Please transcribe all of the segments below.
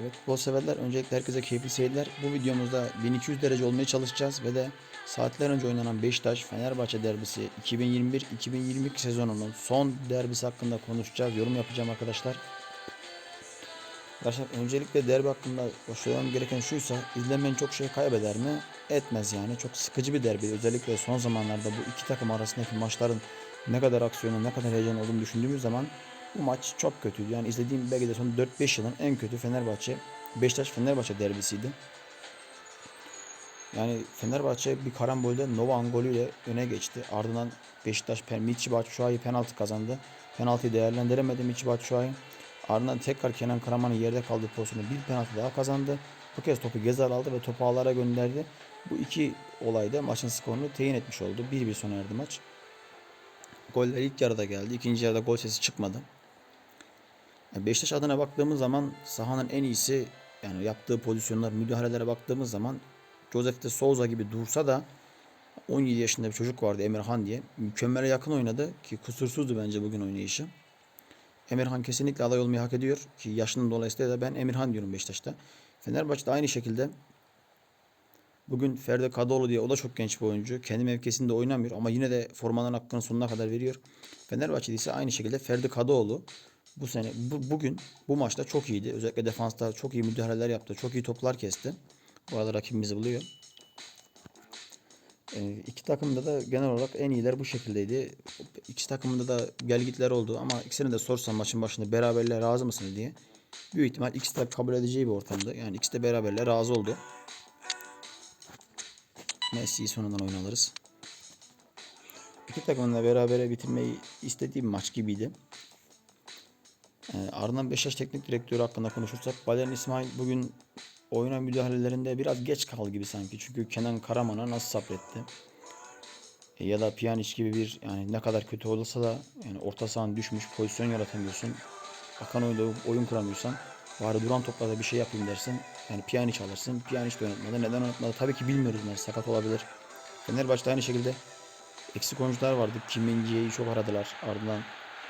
Evet futbol severler öncelikle herkese keyifli seyirler. Bu videomuzda 1200 derece olmaya çalışacağız ve de saatler önce oynanan Beşiktaş Fenerbahçe derbisi 2021-2022 sezonunun son derbisi hakkında konuşacağız. Yorum yapacağım arkadaşlar. Arkadaşlar öncelikle derbi hakkında söylemem gereken şuysa izlemeyen çok şey kaybeder mi? Etmez yani. Çok sıkıcı bir derbi. Özellikle son zamanlarda bu iki takım arasındaki maçların ne kadar aksiyonu, ne kadar heyecan olduğunu düşündüğümüz zaman bu maç çok kötüydü. Yani izlediğim belki de son 4-5 yılın en kötü Fenerbahçe, Beşiktaş Fenerbahçe derbisiydi. Yani Fenerbahçe bir karambolde Nova Angoli ile öne geçti. Ardından Beşiktaş Michi Batshuayi penaltı kazandı. Penaltıyı değerlendiremedi Michi Batshuayi. Ardından tekrar Kenan Karaman'ın yerde kaldığı pozisyonda bir penaltı daha kazandı. Bu kez topu Gezal aldı ve topu ağlara gönderdi. Bu iki olayda maçın skorunu teyin etmiş oldu. 1-1 sona erdi maç. Goller ilk yarıda geldi. İkinci yarıda gol sesi çıkmadı. Beşiktaş adına baktığımız zaman sahanın en iyisi yani yaptığı pozisyonlar, müdahalelere baktığımız zaman Josef de Souza gibi dursa da 17 yaşında bir çocuk vardı Emirhan diye. Mükemmele yakın oynadı ki kusursuzdu bence bugün oynayışı. Emirhan kesinlikle aday olmayı hak ediyor ki yaşının dolayısıyla da ben Emirhan diyorum Beşiktaş'ta. Fenerbahçe'de aynı şekilde bugün Ferdi Kadıoğlu diye o da çok genç bir oyuncu. Kendi mevkisinde oynamıyor ama yine de formanın hakkını sonuna kadar veriyor. Fenerbahçe'de ise aynı şekilde Ferdi Kadıoğlu bu sene bu, bugün bu maçta çok iyiydi. Özellikle defansta çok iyi müdahaleler yaptı. Çok iyi toplar kesti. Bu arada rakibimizi buluyor. Ee, iki takımda da genel olarak en iyiler bu şekildeydi. İki takımda da gelgitler oldu ama ikisini de sorsam maçın başında beraberliğe razı mısınız diye. Büyük ihtimal ikisi de kabul edeceği bir ortamdı. Yani ikisi de beraberliğe razı oldu. Messi'yi sonundan oyun alırız. İki takımın da berabere bitirmeyi istediğim maç gibiydi. Ee, ardından Beşiktaş Teknik Direktörü hakkında konuşursak Valerian İsmail bugün oyuna müdahalelerinde biraz geç kaldı gibi sanki. Çünkü Kenan Karaman'a nasıl sabretti? E, ya da Pjanic gibi bir yani ne kadar kötü olsa da yani orta sahanın düşmüş pozisyon yaratamıyorsun. Akan oyunda oyun kuramıyorsan bari duran toplarda bir şey yapayım dersin. Yani Pjanic alırsın. Pjanic de oynatmadı. Neden oynatmadı? Tabii ki bilmiyoruz. Yani sakat olabilir. Fenerbahçe'de aynı şekilde eksik oyuncular vardı. Kim Min-jae'yi çok aradılar. Ardından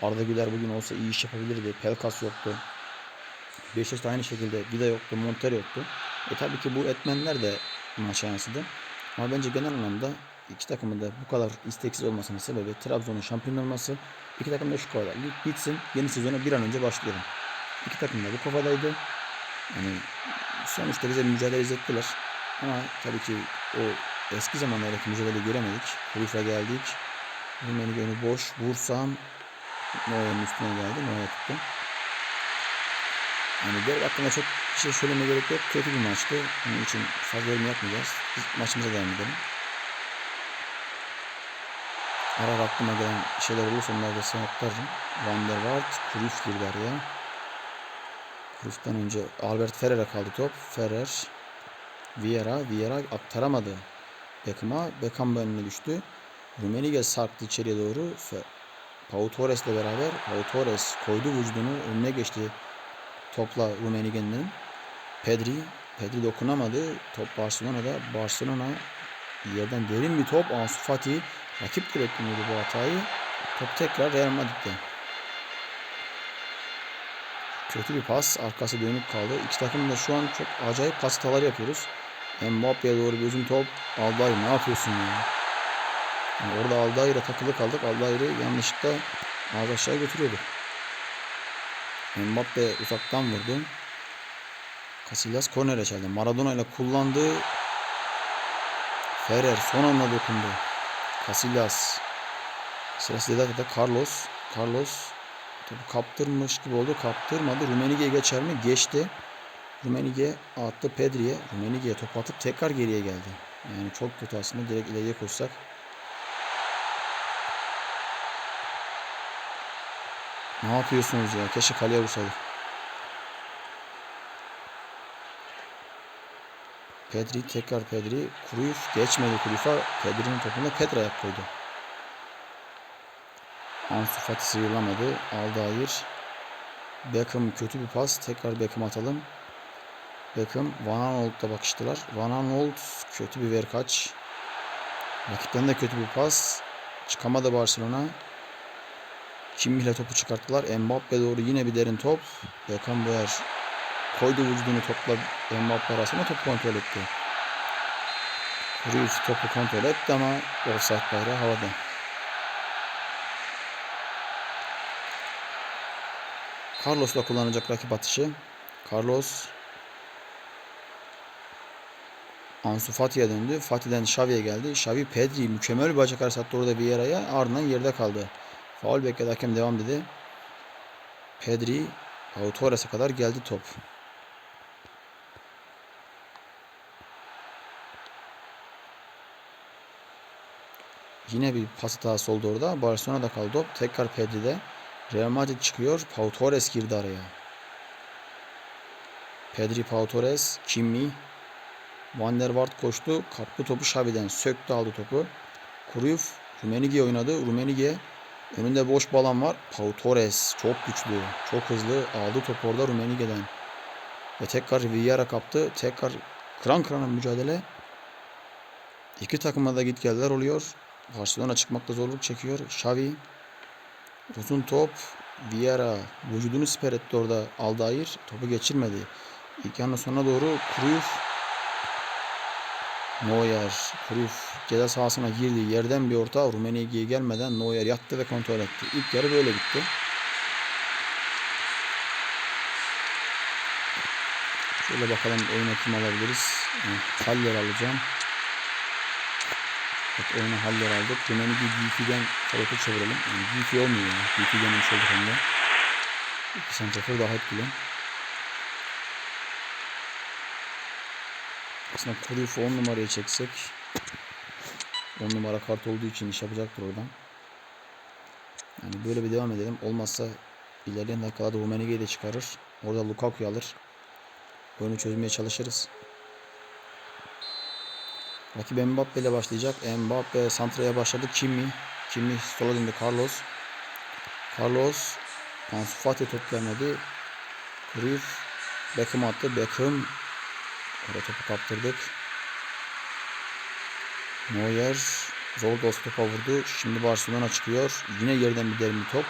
Arda Güler bugün olsa iyi iş yapabilirdi. Pelkas yoktu. Beşiktaş'ta aynı şekilde Vida yoktu, Montero yoktu. E tabii ki bu etmenler de maça yansıdı. Ama bence genel anlamda iki takımın da bu kadar isteksiz olmasının sebebi Trabzon'un şampiyon olması. İki takım da şu kafada. Lig bitsin, yeni sezona bir an önce başlayalım. İki takım da bu kafadaydı. Yani sonuçta bize mücadele izlettiler. Ama tabii ki o eski zamanlardaki mücadeleyi göremedik. Kulüfe geldik. Rumeni önü boş. Vursam Neuer'in üstüne geldi. Neuer tuttu. Yani diğer hakkında çok bir şey söylemeye gerek yok. Kötü bir maçtı. Onun için fazla yorum yapmayacağız. Biz maçımıza devam edelim. Ara aklıma gelen şeyler olursa onları da sana aktarırım. Van der Waart, Cruyff girdi araya. Cruyff'tan önce Albert Ferrer'e kaldı top. Ferrer, Vieira, Vieira aktaramadı. Beckham'a, Beckham önüne düştü. Rummenigge sarktı içeriye doğru. Pau Torres'le beraber Pau Torres koydu vücudunu önüne geçti topla Rummenigge'nin. Pedri, Pedri dokunamadı. Top Barcelona'da. Barcelona yerden derin bir top. Ansu Fati rakip de beklemiyordu bu hatayı. Top tekrar Real Madrid'de. Kötü bir pas. Arkası dönük kaldı. İki takım da şu an çok acayip pas hataları yapıyoruz. Mbappe'ye doğru bir uzun top. Alday ne yapıyorsun ya? Yani orada Aldayır'a takılı kaldık. Aldayır'ı yanlışlıkla ağız aşağı götürüyordu. Mbappe uzaktan vurdu. Casillas kornere çaldı. Maradona ile kullandı. Ferrer son anda dokundu. Casillas. Casillas dedi de Carlos. Carlos topu kaptırmış gibi oldu. Kaptırmadı. Rummenigge geçer mi? Geçti. Rummenigge attı Pedri'ye. Rummenigge'ye top atıp tekrar geriye geldi. Yani çok kötü aslında. Direkt ileriye koşsak. Ne yapıyorsunuz ya? Keşke kaleye vursaydık. Pedri tekrar Pedri. Cruyff geçmedi Cruyff'a. Pedri'nin topunda Pedri ayak koydu. Ansu Fati sıyrılamadı. Aldair. Beckham kötü bir pas. Tekrar Beckham atalım. Beckham Van Aanholt'la bakıştılar. Van Aanholt kötü bir verkaç. Rakipten de kötü bir pas. Çıkamadı Barcelona. Kim ile topu çıkarttılar. Mbappe doğru yine bir derin top. Beckham Boyer koydu vücudunu topla Mbappe arasına top kontrol etti. Cruyff topu kontrol etti ama offside bayrağı havada. Carlos'la kullanacak rakip atışı. Carlos Ansu Fati'ye döndü. Fati'den Xavi'ye geldi. Xavi Pedri mükemmel bir bacak arası attı orada Vieira'ya. Ardından yerde kaldı. Faul bekledi hakem devam dedi. Pedri Pau Torres'e kadar geldi top. Yine bir pas hatası oldu orada. Barcelona'da kaldı top. Tekrar Pedri'de. Real Madrid çıkıyor. Pau Torres girdi araya. Pedri Pau Torres, Kimi, Van der Vaart koştu. Kaptı topu Xavi'den. Söktü aldı topu. Cruyff Rumenige oynadı. Rumenige önünde boş bir alan var. Pau Torres çok güçlü. Çok hızlı. Aldı topu orada Rumenige'den. Ve tekrar Vieira kaptı. Tekrar kıran kırana mücadele. İki takıma da git geldiler oluyor. Barcelona çıkmakta zorluk çekiyor. Xavi uzun top. Vieira vücudunu siper etti orada Aldair. Topu geçirmedi. İlk yarının sonuna doğru Cruyff Neuer, Cruyff ceza sahasına girdi. Yerden bir orta Rumenige'ye gelmeden Neuer yattı ve kontrol etti. İlk yarı böyle bitti. Şöyle bakalım oyuna kim alabiliriz. Haller alacağım. Evet, oyuna Haller aldık. Rumenige Gifi'den forvete çevirelim. Yani Gifi olmuyor ya. Gifi denemiş olduk hem de. İki santrafor daha etkili. Aslında Cruyff'u 10 numaraya çeksek 10 numara kart olduğu için iş yapacaktır oradan. Yani böyle bir devam edelim. Olmazsa ilerleyen dakikalarda Rumenige'yi de çıkarır. Orada Lukaku'yu alır. Oyunu çözmeye çalışırız. Rakip Mbappe ile başlayacak. Mbappe santraya başladı. Kimi. Kimi sola döndü Carlos. Carlos Ansu Fati top gelmedi. Cruyff Beckham attı. Beckham Orada topu kaptırdık. Neuer zor dost topa vurdu. Şimdi Barcelona çıkıyor. Yine yerden bir derin bir top.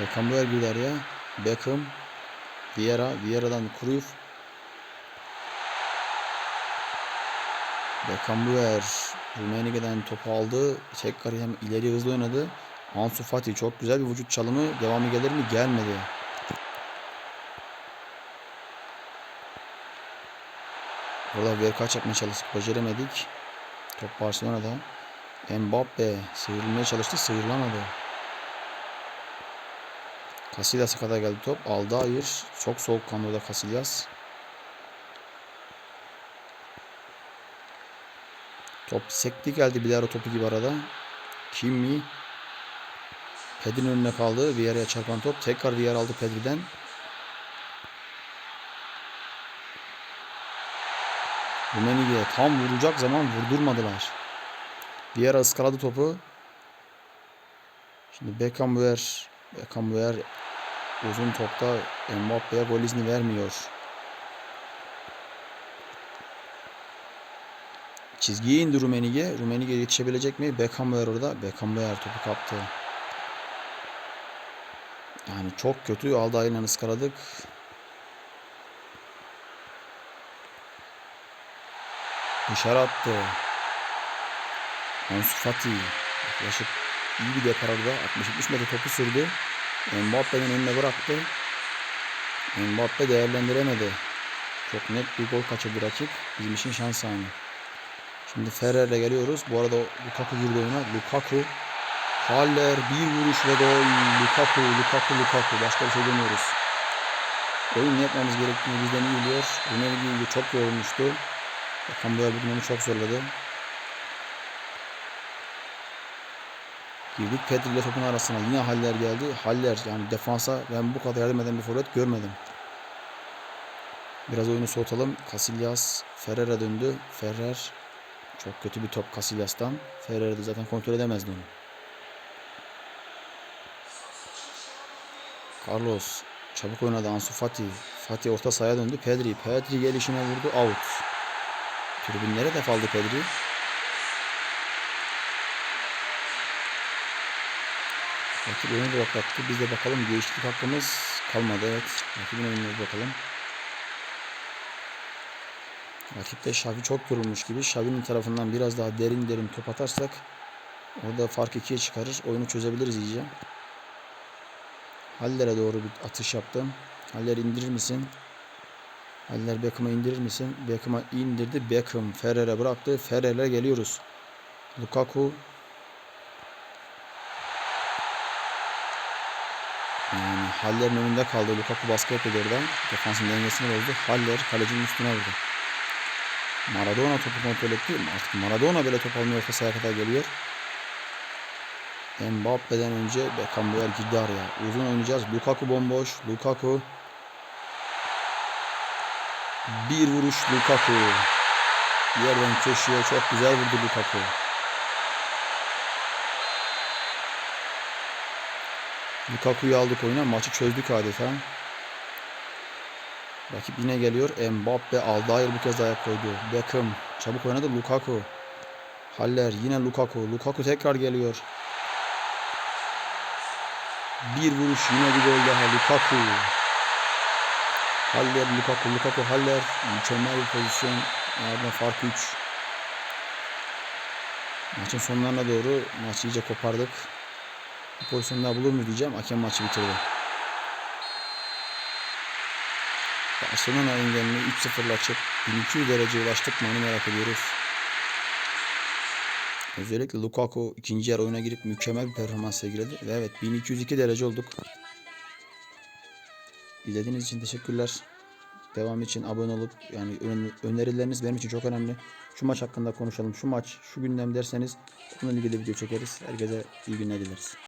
Beckham Neuer girdi araya. Beckham Vieira. Vieira'dan Cruyff. Beckenbauer Rumenige'den topu aldı. Tekrar hem ileri hızlı oynadı. Ansu Fati çok güzel bir vücut çalımı. Devamı gelir mi? Gelmedi. Orada verkaç yapmaya çalıştık. Beceremedik. Top Barcelona'da. Mbappe sıyrılmaya çalıştı. Sıyrılamadı. Casillas'a kadar geldi top. Aldı hayır. Çok soğukkanlı orada Casillas. Top sekti geldi bilardo topu gibi arada. Kimi Pedri'nin önüne kaldı. Vieira'ya çarpan top. Tekrar Vieira aldı Pedri'den. Rumenige'ye tam vuracak zaman vurdurmadılar. Vieira ıskaladı topu. Şimdi Beckenbauer Beckenbauer uzun topta Mbappe'ye gol izni vermiyor. Çizgiye indi Rumenige. Rumenige yetişebilecek mi? Beckenbauer orada. Beckenbauer topu kaptı. Yani çok kötü. Alday'la ıskaladık. Dışarı attı. Ansu Fati. Yaklaşık iyi bir depar orada. 60-70 metre topu sürdü. Mbappe'nin önüne bıraktı. Mbappe değerlendiremedi. Çok net bir gol kaçırdı rakip. Bizim için şans anı. Şimdi Ferrer'le geliyoruz. Bu arada Lukaku girdi oyuna. Lukaku. Haller bir vuruş ve gol. Lukaku, Lukaku, Lukaku. Başka bir şey demiyoruz. Oyun yapmamız gerektiğini bizden iyi biliyor. Rumeli çok yorulmuştu. Bakan Boyer bugün onu çok zorladı. Girdik Pedri ile topun arasına. Yine Haller geldi. Haller yani defansa ben bu kadar yardım eden bir forvet görmedim. Biraz oyunu soğutalım. Casillas Ferrer'e döndü. Ferrer çok kötü bir top Casillas'tan. Ferrer de zaten kontrol edemezdi onu. Carlos çabuk oynadı Ansu Fati. Fati orta sahaya döndü. Pedri. Pedri gelişine vurdu. Out. Tribünlere de aldı Pedri. Rakip oyunu bırakattı. Biz de bakalım değişiklik hakkımız kalmadı evet. Rakibin bir bakalım. Rakipte Şavi çok yorulmuş gibi. Şavi'nin tarafından biraz daha derin derin top atarsak orada fark ikiye çıkarır. Oyunu çözebiliriz iyice. Haller'e doğru bir atış yaptım. Haller indirir misin? Haller Beckham'a indirir misin? Beckham'a indirdi. Beckham Ferrer'e bıraktı. Ferrer'e geliyoruz. Lukaku Yani Haller'in önünde kaldı. Lukaku baskı yapıyordu oradan. Defansın dengesini bozdu. Haller kalecinin üstüne vurdu. Maradona topu kontrol etti. Artık Maradona bile top almıyor. Orta sahaya kadar geliyor. Mbappe'den önce Beckham bu yer girdi araya. Uzun oynayacağız. Lukaku bomboş. Lukaku. Bir vuruş Lukaku. Yerden köşeye çok güzel vurdu Lukaku. Lukaku'yu aldık oyuna. Maçı çözdük adeta. Rakip yine geliyor. Mbappe aldı. Hayır bu kez ayak koydu. Beckham. Çabuk oynadı. Lukaku. Haller. Yine Lukaku. Lukaku tekrar geliyor. Bir vuruş. Yine bir gol daha. Lukaku. Haller. Lukaku. Lukaku. Haller. Mükemmel bir pozisyon. Ardından fark 3. Maçın sonlarına doğru maçı iyice kopardık. Bir pozisyon daha bulur mu diyeceğim. Hakem maçı bitirdi. Barcelona engelini 3-0'la açıp 1200 dereceye ulaştık mı onu merak ediyoruz. Özellikle Lukaku ikinci yer oyuna girip mükemmel bir performans sergiledi. Ve evet 1202 derece olduk. İzlediğiniz için teşekkürler. Devam için abone olup yani ön- önerileriniz benim için çok önemli. Şu maç hakkında konuşalım. Şu maç, şu gündem derseniz bununla ilgili video çekeriz. Herkese iyi günler dileriz.